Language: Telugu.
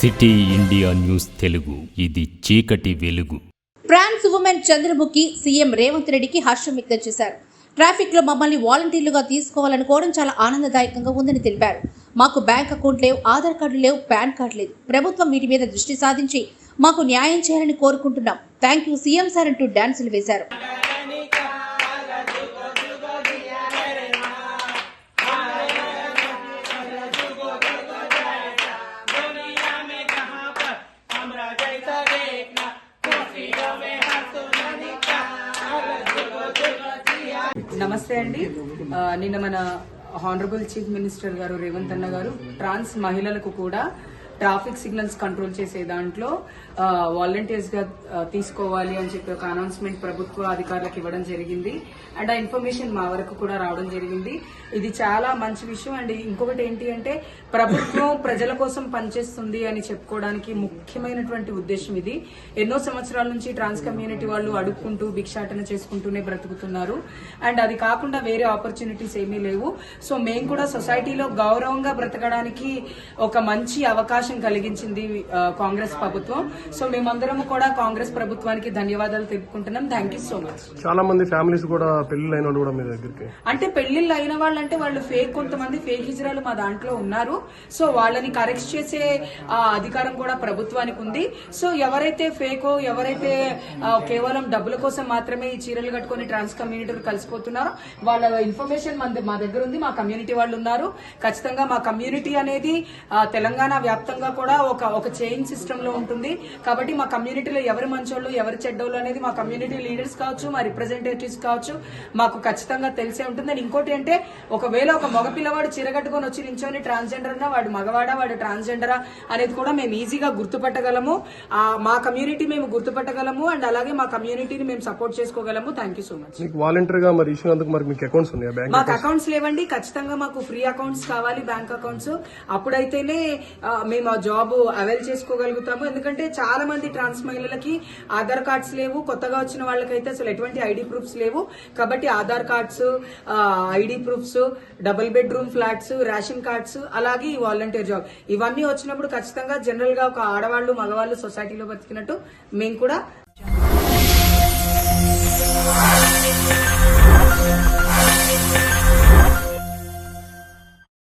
City India news Telugu. ఇది చీకటి వెలుగు. Trans women Chandramukhi CM Revanth రెడ్డికి హర్షం వ్యక్తం చేశారు. ట్రాఫిక్లో మమ్మల్ని వాలంటీర్లుగా తీసుకోవాలనుకోవడం చాలా ఆనందదాయకంగా ఉందని తెలిపారు. మాకు బ్యాంక్ అకౌంట్ లేవు ఆధార్ కార్డు లేవు పాన్ కార్డు లేదు. ప్రభుత్వం వీటి మీద దృష్టి సాధించి మాకు న్యాయం చేయాలని కోరుకుంటున్నాం. థ్యాంక్ యూ సీఎం సార్ అంటూ డాన్సులు వేశారు. నమస్తే అండి. నిన్న మన హానరబుల్ చీఫ్ మినిస్టర్ గారు రేవంత్ అన్న గారు ట్రాన్స్ మహిళలకు కూడా ట్రాఫిక్ సిగ్నల్స్ కంట్రోల్ చేసే దాంట్లో వాలంటీర్స్గా తీసుకోవాలి అని చెప్పి ఒక అనౌన్స్మెంట్ ప్రభుత్వ అధికారులకు ఇవ్వడం జరిగింది. అండ్ ఆ ఇన్ఫర్మేషన్ మా వరకు కూడా రావడం జరిగింది. ఇది చాలా మంచి విషయం. అండ్ ఇంకొకటి ఏంటి అంటే ప్రభుత్వం ప్రజల కోసం పనిచేస్తుంది అని చెప్పుకోవడానికి ముఖ్యమైనటువంటి ఉద్దేశం ఇది. ఎన్నో సంవత్సరాల నుంచి ట్రాన్స్ కమ్యూనిటీ వాళ్ళు అడుక్కుంటూ భిక్షాటన చేసుకుంటూనే బ్రతుకుతున్నారు. అండ్ అది కాకుండా వేరే ఆపర్చునిటీస్ ఏమీ లేవు. సో మేము కూడా సొసైటీలో గౌరవంగా బ్రతకడానికి ఒక మంచి అవకాశం కలిగించింది ఆ, కాంగ్రెస్ ప్రభుత్వం. సో మేమందరం కూడా కాంగ్రెస్ ప్రభుత్వానికి ధన్యవాదాలు తెలుపుకుంటున్నాం. థ్యాంక్ యూ సో మచ్ చాలా మంది ఫ్యామిలీస్ కూడా పెళ్ళి అయిన కూడా మీ దగ్గరికి. అంటే పెళ్ళిళ్ళు అయిన వాళ్ళంటే వాళ్ళు ఫేక్ కొంతమంది ఫేక్ హిజరాలు మా దాంట్లో ఉన్నారు. సో వాళ్ళని కరెక్ట్ చేసే అధికారం కూడా ప్రభుత్వానికి ఉంది. సో ఎవరైతే ఫేకో ఎవరైతే కేవలం డబ్బుల కోసం మాత్రమే ఈ చీరలు కట్టుకొని ట్రాన్స్ కమ్యూనిటీలు కలిసిపోతున్నారో వాళ్ళ ఇన్ఫర్మేషన్ మన మా దగ్గర ఉంది. మా కమ్యూనిటీ వాళ్ళు ఉన్నారు. ఖచ్చితంగా మా కమ్యూనిటీ అనేది తెలంగాణ వ్యాప్తంగా కూడా ఒక ఒక చైన్ సిస్టమ్లో ఉంటుంది. కాబట్టి మా కమ్యూనిటీలో ఎవరు మంచోళ్ళు ఎవరు చెడ్డోళ్ళు అనేది మా కమ్యూనిటీ లీడర్స్ కావచ్చు మా రిప్రజెంటేటివ్స్ కావచ్చు మాకు ఖచ్చితంగా తెలిసే ఉంటుంది. అండ్ ఇంకోటి అంటే ఒకవేళ ఒక మగ పిల్లవాడు చీరగట్టుకొని వచ్చి నించొని ట్రాన్స్జెండర్ అన్నా వాడు మగవాడా వాడు ట్రాన్స్జెండరా అనేది కూడా మేము ఈజీగా గుర్తుపట్టగలము. మా కమ్యూనిటీ మేము గుర్తుపట్టగలము. అండ్ అలాగే మా కమ్యూనిటీని మేము సపోర్ట్ చేసుకోగలము. థ్యాంక్ యూ సో మచ్ మీకు వాలంటీర్గా మరి ఇచ్చినందుకు మరి మీకు అకౌంట్స్ ఉన్నాయా? బ్యాంక్ మాకు అకౌంట్స్ లేవండి. ఖచ్చితంగా మాకు ఫ్రీ అకౌంట్స్ కావాలి బ్యాంక్ అకౌంట్స్ అప్పుడైతేనే మేము ఆ జాబ్ అవైల్ చేసుకోగలుగుతాము. ఎందుకంటే చాలా మంది ట్రాన్స్ మహిళలకి ఆధార్ కార్డ్స్ లేవు. కొత్తగా వచ్చిన వాళ్ళకైతే అసలు ఎటువంటి ఐడి ప్రూఫ్స్ లేవు. కాబట్టి Aadhaar cards ID proofs double bedroom flats ration cards అలాగే ఈ వాలంటీర్ జాబ్. ఇవన్నీ వచ్చినప్పుడు ఖచ్చితంగా జనరల్గా ఒక ఆడవాళ్ళు మగవాళ్ళు సొసైటీలో బతికినట్టు మేము కూడా